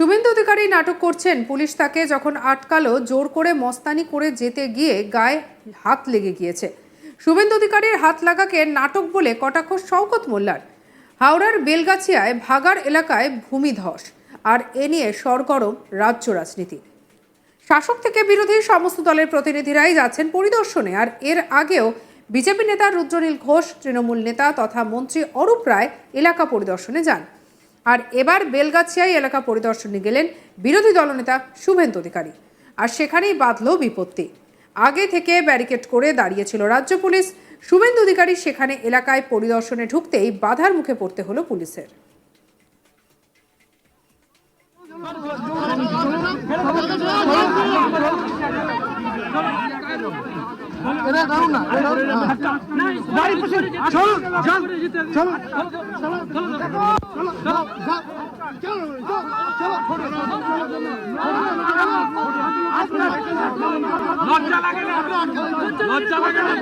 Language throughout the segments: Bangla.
শুভেন্দু অধিকারী নাটক করছেন। পুলিশ তাকে যখন আটকালো, জোর করে মস্তানি করে যেতে গিয়ে গায়ে হাত লেগে গিয়েছে। শুভেন্দু অধিকারীর হাত লাগাকে নাটক বলে কটাক্ষ শওকত মোল্লার। হাওড়ার বেলগাছিয়ায় ভাগার এলাকায় ভূমিধস, আর এ নিয়ে সরগরম রাজ্য রাজনীতি। শাসক থেকে বিরোধী সমস্ত দলের প্রতিনিধিরাই যাচ্ছেন পরিদর্শনে, আর এর আগেও বিজেপি নেতা রুদ্রনীল ঘোষ, তৃণমূল নেতা তথা মন্ত্রী অরূপ রায় এলাকা পরিদর্শনে যান। আর এবার বেলগাছিয়ায় এলাকা পরিদর্শনে গেলেন বিরোধী দলনেতা শুভেন্দু অধিকারী। আর সেখানেই বাঁধল বিপত্তি। আগে থেকে ব্যারিকেড করে দাঁড়িয়েছিল রাজ্য পুলিশ। শুভেন্দু অধিকারী সেখানে এলাকায় পরিদর্শনে ঢুকতেই বাধার মুখে পড়তে হলো পুলিশের। লজ্জা লাগে না লজ্জা লাগে না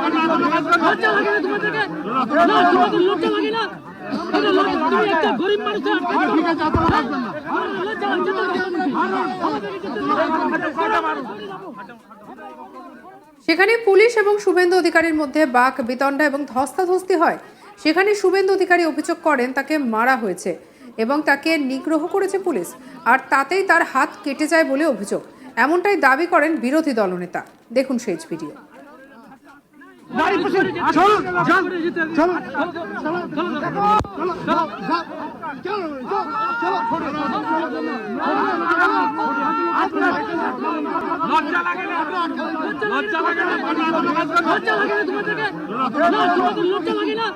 লজ্জা লাগে না তোমাদেরকে না তোমাদের লজ্জা লাগে না লজ্জা- তুমি একটা গরিব মানুষকে আটকাচ্ছ। আমার লজ্জা লাগছে না। সেখানে পুলিশ এবং শুভেন্দু অধিকারীর মধ্যে বাক বিতণ্ডা এবং ধস্তাধস্তি হয় সেখানে শুভেন্দু অধিকারী অভিযোগ করেন তাকে মারা হয়েছে এবং তাকে নিগ্রহ করেছে পুলিশ আর তাতেই তার হাত কেটে যায় বলে অভিযোগ এমনটাই দাবি করেন বিরোধী দলনেতা দেখুন সেই ভিডিও লজ্জা লাগে না? লজ্জা লাগে না? লজ্জা লাগে না তোমাদেরকে না তোমাদের লজ্জা লাগে না?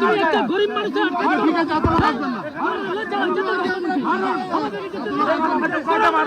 তুমি একটা গরিব মানুষকে আটকাচ্ছ। আমার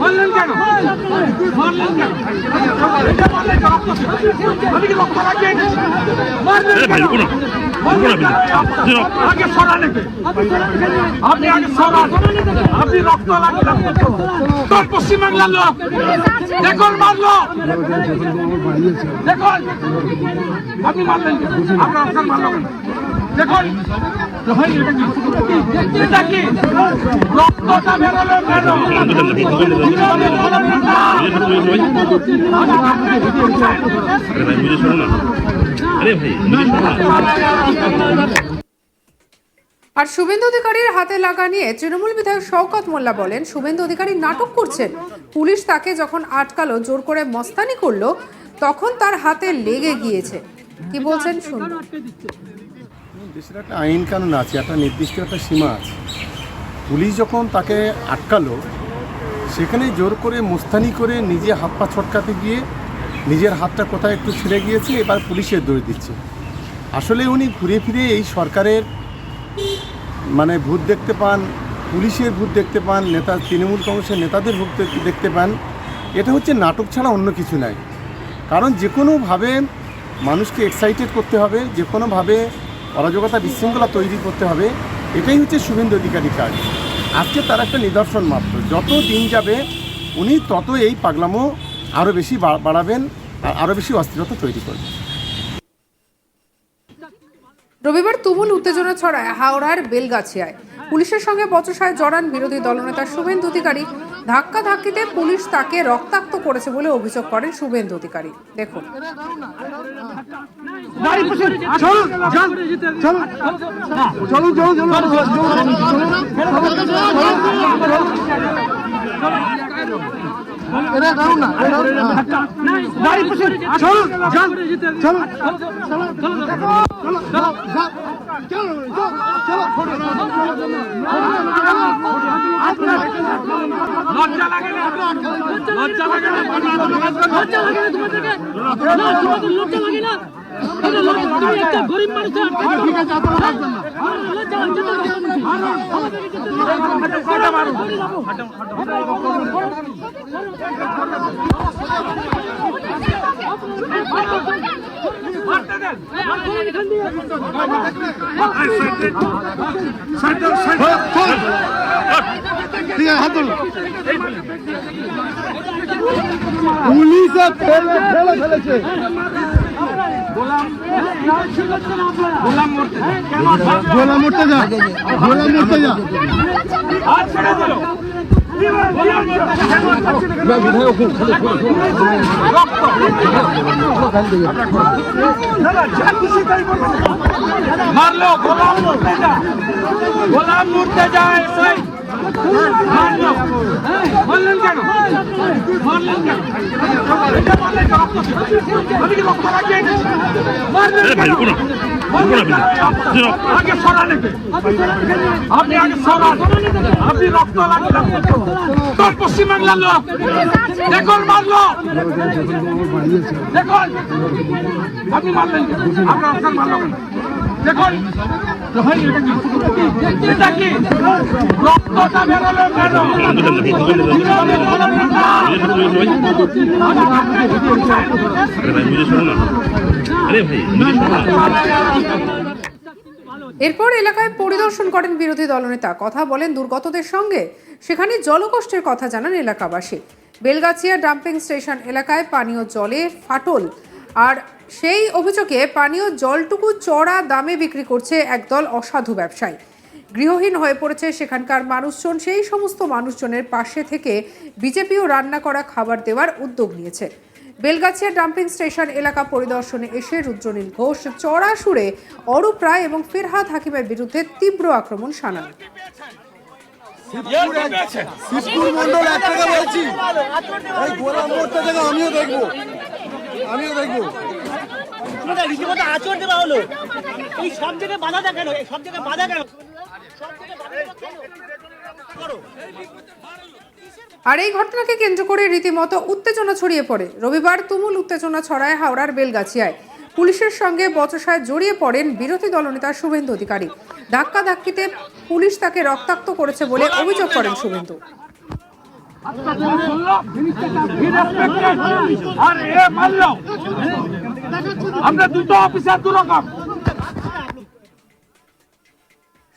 মারলেন কেন? মারলেন কেন? আগে আগে আপনি রক্ত লাগলেন তোর পশ্চিমবাংলার লোক। দেখুন, মারলো। দেখুন। আপনি মারলেন আপনার আপনার? আর শুভেন্দু অধিকারীর হাতে লাগা নিয়ে তৃণমূল বিধায়ক শওকত মোল্লা বলেন, শুভেন্দু অধিকারী নাটক করছেন। পুলিশ তাকে যখন আটকালো, জোর করে মস্তানি করল, তখন তার হাতে লেগে গিয়েছে। কি বলছেন শুনুন। দেশের একটা আইন কানুন আছে, একটা নির্দিষ্ট একটা সীমা আছে। পুলিশ যখন তাকে আটকালো সেখানে জোর করে মুস্তানি করে নিজে হাত পা ছটকাতে গিয়ে নিজের হাতটা কোথায় একটু ছিঁড়ে গিয়েছে, এবার পুলিশের দোষ দিচ্ছে। আসলে উনি ঘুরে ফিরে এই সরকারের মানে ভূত দেখতে পান, পুলিশের ভূত দেখতে পান, নেতা, তৃণমূল কংগ্রেসের নেতাদের ভূত দেখতে পান, এটা হচ্ছে নাটক ছাড়া অন্য কিছু নাই। কারণ যে কোনোভাবে মানুষকে এক্সাইটেড করতে হবে, যে কোনোভাবে অরাজকতা বিশৃঙ্খলা তৈরি করতে হবে, এটাই হচ্ছে শুভেন্দু অধিকারী কাজ। আজকে তার একটা নিদর্শন মাত্র, যত দিন যাবে উনি তত এই পাগলামো আরও বেশি বাড়াবেন, আর আরও বেশি অস্থিরতা তৈরি করবেন। রবিবার তুমুল উত্তেজনা ছড়ায় হাওড়ার বেলগাছিয়ায়। পুলিশের সঙ্গে বচসায় জড়ান বিরোধী দলনেতা শুভেন্দু অধিকারী ধাক্কা ধাক্কিতে পুলিশ তাকে রক্তাক্ত করেছে বলে অভিযোগ করেন শুভেন্দু অধিকারী দেখুন চলো লজ্জা লাগে না? লজ্জা লাগে না ঠিক আছে মারতে। সাইড দাও সাইড দাও গোলাম মরতে যা গোলা মরতে যা হাত ছেড়ে দিল মারলো গোলাম মরতে যা গোলাম মরতে যায় মারলো। মারলেন কেন? মারলেন কেন? এটা মারলেন রক্ত আমি কি রক্ত লাগিয়ে মারলেন কেন? আগে সরান তোর পশ্চিমবাংলার লোক দেখুন মারলো দেখুন? রক্তটা বেরোলো কেন এরপর এলাকায় পরিদর্শন করেন বিরোধী দলনেতা কথা বলেন দুর্গতদের সঙ্গে সেখানে জলকষ্টের কথা জানান এলাকাবাসী বেলগাছিয়া ডাম্পিং স্টেশন এলাকায় পানীয় জলে ফাটল আর সেই অভিযোগে পানীয় জলটুকু চড়া দামে বিক্রি করছে একদল অসাধু ব্যবসায়ী গৃহহীন হয়ে পড়েছে সেখানকার মানুষজন সেই সমস্ত মানুষজনের পাশে থেকে বিজেপিও রান্না করা খাবার দেওয়ার উদ্যোগ নিয়েছে বেলগাছিয়া ডাম্পিং স্টেশন এলাকা পরিদর্শনে এসে রুদ্রনীল ঘোষ চড়া সুরে অরূপ রায় এবং ফিরহাদ হাকিমের বিরুদ্ধে তীব্র আক্রমণ শানান। স্কুল মন্ডল এক টাকা বলছি ওই গোলা মরতে থেকে আমিও দেখব। আমিও দেখব। রীতিমতো আচরণ দেওয়া হলো। এই সব জায়গায় বাধা দেয় কেন এই সব জায়গায় বাধা কেন সব জায়গায় বাধা করো। আর এই ঘটনাকে কেন্দ্র করে রীতিমতো উত্তেজনা ছড়িয়ে পড়ে। রবিবার তুমুল উত্তেজনা ছড়ায় হাওড়ার বেলগাছিয়ায়। পুলিশের সঙ্গে বচসায় জড়িয়ে পড়েন বিরোধী দলনেতা শুভেন্দু অধিকারী। ধাক্কা ধাক্কিতে পুলিশ তাকে রক্তাক্ত করেছে বলে অভিযোগ করেন শুভেন্দু। আমরা দুটো অফিসার দু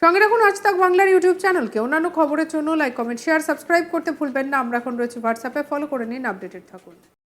সঙ্গে রাখুন আজ তাক বাংলার ইউটিউব চ্যানেলকে। অন্যান্য খবরের জন্য লাইক কমেন্ট শেয়ার সাবস্ক্রাইব করতে ভুলবেন না। আমরা এখন রয়েছি হোয়াটসঅ্যাপে ফলো করে নিন আপডেটেড থাকুন।